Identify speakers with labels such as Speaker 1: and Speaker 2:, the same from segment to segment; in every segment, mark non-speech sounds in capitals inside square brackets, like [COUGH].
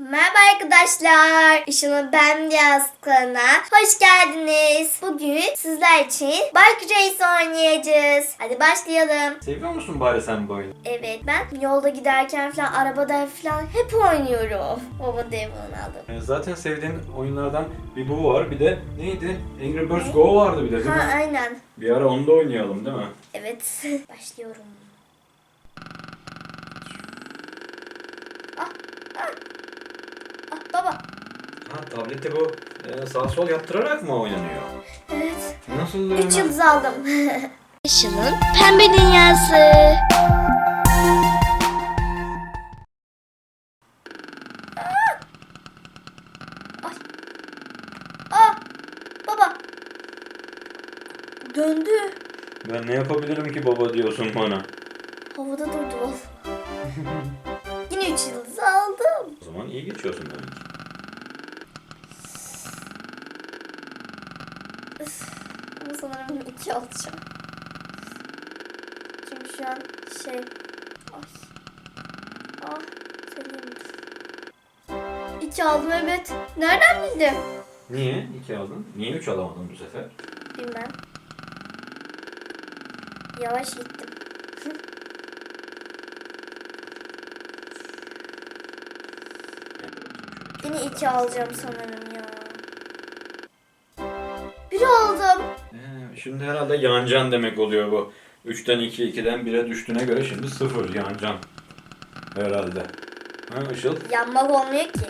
Speaker 1: Merhaba arkadaşlar. Işıl'ın Ben Biraz kanalına hoş geldiniz. Bugün sizler için Bike Race oynayacağız. Hadi başlayalım.
Speaker 2: Seviyor musun bari sen bu oyunu?
Speaker 1: Evet ben yolda giderken falan arabada falan hep oynuyorum. Baba devrini aldım.
Speaker 2: Yani zaten sevdiğin oyunlardan bir bu var. Bir de neydi? Angry Birds Go vardı bir de değil
Speaker 1: Ha
Speaker 2: mi?
Speaker 1: aynen.
Speaker 2: Bir ara onu da oynayalım değil mi?
Speaker 1: Evet. [LAUGHS] Başlıyorum. Ah, ah. Ah baba.
Speaker 2: Ha tablette bu e, sağ sol yaptırarak mı oynanıyor?
Speaker 1: Evet.
Speaker 2: Nasıl?
Speaker 1: 3 yıldız aldım. [LAUGHS] Işıl'ın pembe dünyası. Aa, baba. Döndü.
Speaker 2: Ben ne yapabilirim ki baba diyorsun bana?
Speaker 1: Havada durdu. [LAUGHS] Yine 3 yıldız aldım.
Speaker 2: O zaman iyi geçiyorsun demek ki.
Speaker 1: Sanırım 2 alacağım. Çünkü şu an şey... Ay. Ah, söyleyeyim. 2 aldım evet. Nereden bildim?
Speaker 2: Niye? İki aldın. Niye üç alamadın bu sefer?
Speaker 1: Bilmem. Yavaş gittim. [LAUGHS] Yine iki alacağım sanırım ya. Bir aldım.
Speaker 2: Şimdi herhalde yancan demek oluyor bu. 3'ten 2, 2'den 1'e düştüğüne göre şimdi 0 yancan. Herhalde. Ha Işıl?
Speaker 1: Yanmak olmuyor ki.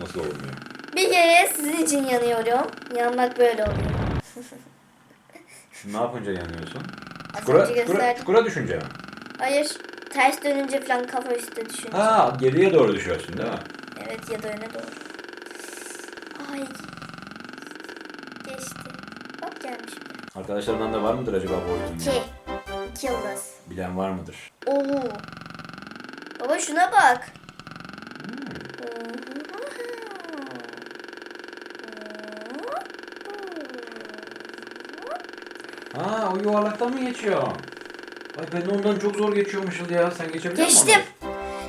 Speaker 2: Nasıl olmuyor?
Speaker 1: Bir kere sizin için yanıyorum. Yanmak böyle oluyor. [LAUGHS]
Speaker 2: Ne yapınca yanıyorsun?
Speaker 1: Az
Speaker 2: Çukura,
Speaker 1: önce
Speaker 2: çukura,
Speaker 1: gösterdim.
Speaker 2: çukura düşünce mi?
Speaker 1: Hayır. Ters dönünce falan kafa üstte düşünce.
Speaker 2: Ha geriye doğru düşüyorsun değil mi?
Speaker 1: Evet ya da öne doğru. Ay. Geçti. Bak gelmiş.
Speaker 2: Arkadaşlarından da var mıdır acaba bu oyunu?
Speaker 1: İki. İki yıldız.
Speaker 2: Bilen var mıdır?
Speaker 1: Oo. Baba şuna bak.
Speaker 2: Ha o yuvarlaktan mı geçiyor? Ay ben ondan çok zor geçiyormuşuz ya. Sen geçebiliyor musun?
Speaker 1: Geçtim.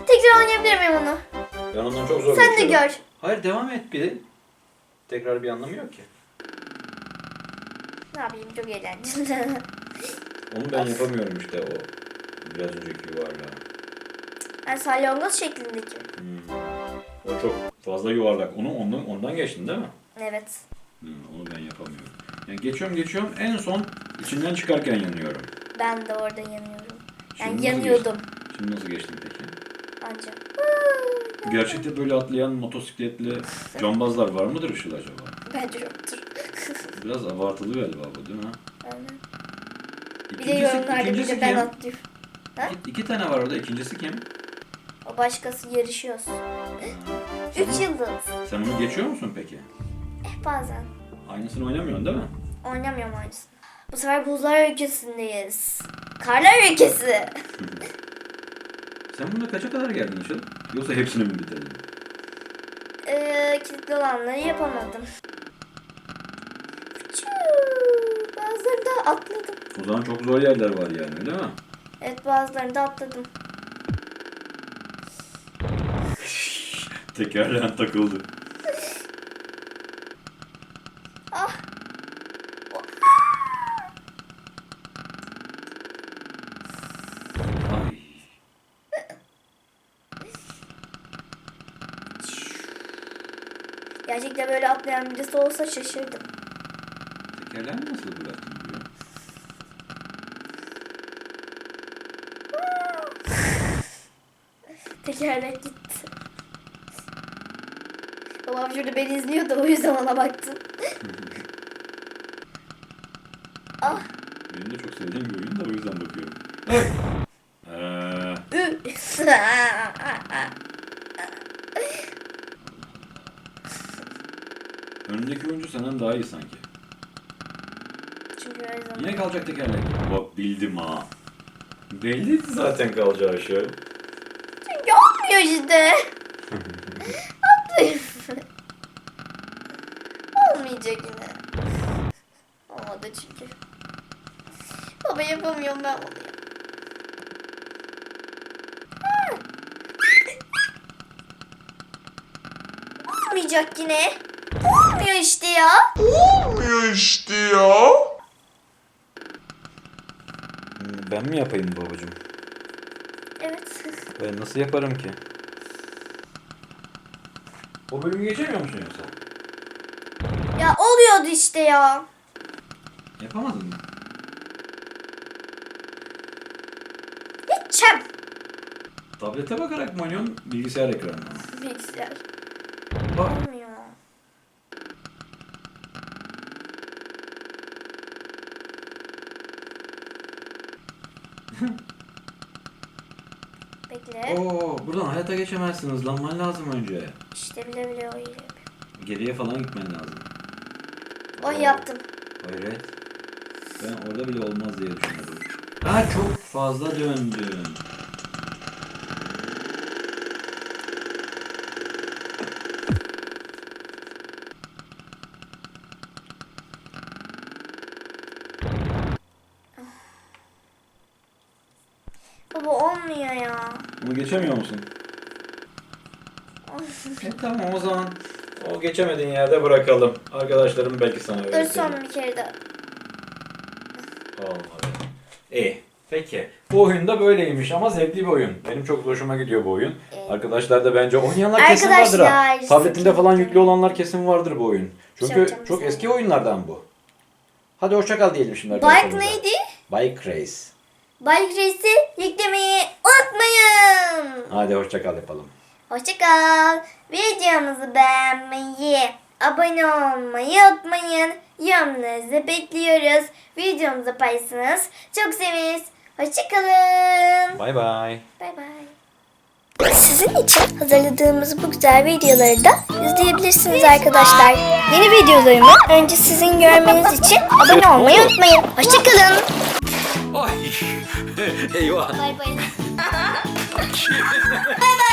Speaker 1: Tekrar oynayabilir miyim onu?
Speaker 2: onu? Ben ondan çok zor
Speaker 1: Sen de
Speaker 2: geçiyorum.
Speaker 1: gör.
Speaker 2: Hayır devam et bir. Tekrar bir anlamı yok ki.
Speaker 1: Ne yapayım çok eğlenceli. [LAUGHS]
Speaker 2: Onu ben yapamıyorum işte o biraz önceki yuvarlağı.
Speaker 1: yani salyangoz şeklindeki.
Speaker 2: Hmm. O çok fazla yuvarlak. Onu ondan ondan geçtin değil mi?
Speaker 1: Evet.
Speaker 2: Hmm, onu ben yapamıyorum. Yani geçiyorum geçiyorum en son içinden çıkarken yanıyorum.
Speaker 1: Ben de orada yanıyorum. Yani
Speaker 2: Şimdi
Speaker 1: yanıyordum.
Speaker 2: geçtin? Şimdi nasıl geçtin peki?
Speaker 1: Ancak.
Speaker 2: Gerçekte böyle atlayan motosikletli [LAUGHS] cambazlar var mıdır Işıl acaba?
Speaker 1: Bence yoktur.
Speaker 2: Biraz abartılı galiba bu değil mi?
Speaker 1: Aynen. Bir de yorumlarda bir
Speaker 2: ikincisi
Speaker 1: de ben
Speaker 2: kim?
Speaker 1: atlıyorum. Ha?
Speaker 2: İki, iki tane var orada. İkincisi kim?
Speaker 1: O başkası yarışıyoruz.
Speaker 2: Sen,
Speaker 1: Üç yıldız.
Speaker 2: sen bunu geçiyor musun peki?
Speaker 1: Eh bazen.
Speaker 2: Aynısını oynamıyorsun değil mi?
Speaker 1: Oynamıyorum aynısını. Bu sefer buzlar ülkesindeyiz. Karlar ülkesi. [LAUGHS]
Speaker 2: Sen bunda kaça kadar geldin Işıl? Yoksa hepsini mi bitirdin?
Speaker 1: Ee, kilitli olanları yapamadım. Çuu, Bazılarını da atladım.
Speaker 2: O zaman çok zor yerler var yani öyle mi?
Speaker 1: Evet bazılarını da atladım. [LAUGHS]
Speaker 2: Tekerleğen takıldı.
Speaker 1: Ah.
Speaker 2: Ay.
Speaker 1: Gerçekten böyle atlayan birisi olsa şaşırdım.
Speaker 2: Tekerleğen nasıl bıraktın
Speaker 1: Tekerlek gitti. Babam şurada beni izliyor da o yüzden ona baktım. [LAUGHS] ah.
Speaker 2: Benim de çok sevdiğim bir oyun da o yüzden bakıyorum. [LAUGHS]
Speaker 1: Ü. [LAUGHS]
Speaker 2: önündeki oyuncu senden daha iyi sanki.
Speaker 1: Çünkü her zaman.
Speaker 2: Yine kalacak tekerlek. Bak bildim ha. Belliydi zaten kalacağı şey.
Speaker 1: İşte. Atlayayım. Olmayacak yine. Olmadı çünkü. Baba yapamıyorum ben bunu. ya. olmayacak yine. Olmuyor işte ya.
Speaker 3: Olmuyor işte ya.
Speaker 2: Ben mi yapayım babacığım? Ben nasıl yaparım ki? O bölümü geçemiyor musun yoksa?
Speaker 1: Ya oluyordu işte ya.
Speaker 2: Yapamadın mı?
Speaker 1: Geçeceğim.
Speaker 2: Tablete bakarak mı oynuyorsun, bilgisayar ekranına mı?
Speaker 1: Bilgisayar.
Speaker 2: Bak.
Speaker 1: Olmuyor. [LAUGHS] Bekle.
Speaker 2: Oo, buradan hayata geçemezsin. Hızlanman lazım önce.
Speaker 1: İşte bile bile o.
Speaker 2: Geriye falan gitmen lazım.
Speaker 1: Oh yaptım.
Speaker 2: Hayret. Ben orada bile olmaz diye düşünüyordum. Ha çok fazla döndüm.
Speaker 1: Baba olmuyor ya.
Speaker 2: Bunu geçemiyor musun? e tamam o zaman o geçemediğin yerde bırakalım. Arkadaşlarım belki sana
Speaker 1: Dur
Speaker 2: öğretir.
Speaker 1: son bir kere daha.
Speaker 2: Olmadı. İyi. Peki. Bu oyun da böyleymiş ama zevkli bir oyun. Benim çok hoşuma gidiyor bu oyun.
Speaker 1: Evet.
Speaker 2: Arkadaşlar da bence oynayanlar kesin vardır ha.
Speaker 1: Arkadaşlar,
Speaker 2: Tabletinde falan yüklü olanlar kesin vardır bu oyun. Çünkü
Speaker 1: yapacağım
Speaker 2: çok
Speaker 1: mesela.
Speaker 2: eski oyunlardan bu. Hadi hoşça kal diyelim şimdi
Speaker 1: Bike
Speaker 2: arkadaşlarımıza.
Speaker 1: neydi?
Speaker 2: Bike Race.
Speaker 1: Bike Race'i yüklemeyi unutmayın.
Speaker 2: Hadi hoşça kal yapalım.
Speaker 1: Hoşçakal. Videomuzu beğenmeyi, abone olmayı unutmayın. Yorumlarınızı bekliyoruz. Videomuzu paylaşırsanız çok seviniriz. Hoşçakalın.
Speaker 2: Bay bay.
Speaker 1: Bay bay. Sizin için hazırladığımız bu güzel videoları da izleyebilirsiniz arkadaşlar. Yeni videolarımı önce sizin görmeniz için abone olmayı unutmayın. Hoşçakalın.
Speaker 2: Ay. Eyvah.
Speaker 1: Bay bay. bay bay.